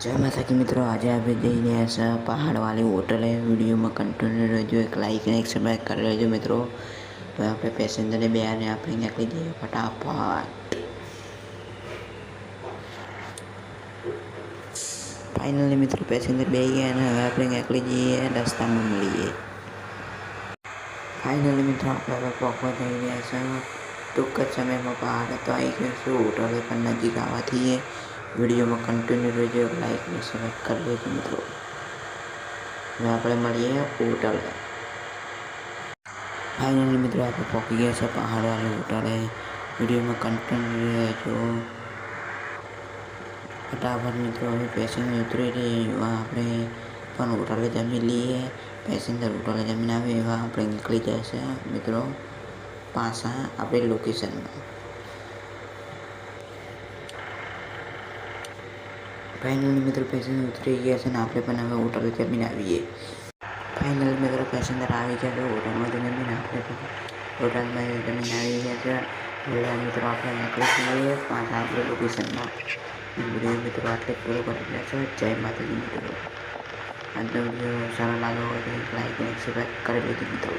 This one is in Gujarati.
જય માતાજી મિત્રો, આજે આપણે જઈ રહ્યા છે પહાડવાળી હોટલે. વિડીયોમાં કન્ટિન્યુ રહેજો, એક લાઈક અને એક સબસ્ક્રાઈબ કરી લેજો મિત્રો. તો આપણે પેસેન્જરને બે અને આપણે નીકળી જઈએ ફટાફટ. ફાઇનલી મિત્રો, પેસેન્જર બે ગયા અને હવે આપણે નીકળી જઈએ રસ્તામાં મળીએ. ફાઇનલી મિત્રો, આપણે હવે પહોંચવા જઈ રહ્યા છે. ટૂંક જ સમયમાં પહાડ તો આવી ગયો છું, હોટલે પણ નજીક આવવાથી. વિડીયોમાં કન્ટિન્યુ રહેજો લાઈક અને સબસ્ક્રાઈબ કરી લેજો મિત્રો. અને આપણે મળીએ હોટલ. ફાઇનલી મિત્રો, આપણે પહોંચી ગયા છે પહાડવાળી હોટલે. વિડીયોમાં કન્ટિન્યુ રહેજો. ફટાફટ મિત્રો, હવે પેસેન્જર ઉતરી રહીએ આપણે પણ હોટલે જમી લઈએ. પેસેન્જર હોટલે જમીને આવે એવા આપણે નીકળી જશે મિત્રો. પાછા આપણી લોકેશનમાં ફાઇનલી મિત્રો પેસેન્જર ઉતરી ગયા છે ને આપણે પણ હવે હોટલ જમીને આવીએ ફાઇનલ મિત્રો પેસેન્જર આવી ગયા છે હોટલમાં જમીને આપણે પણ હોટલમાં જમીને આવી ગયા છે. એટલે મિત્રો આપણે નીકળી જઈએ પાંચ આપણે લોકેશનમાં વીડિયો મિત્રો આટલે પૂરો કરી રહ્યા છે. જય માતાજી મિત્રો. આજનો વીડિયો સારો લાગ્યો હોય તો લાઈક અને સબસ્ક્રાઈબ કરી લેજો મિત્રો.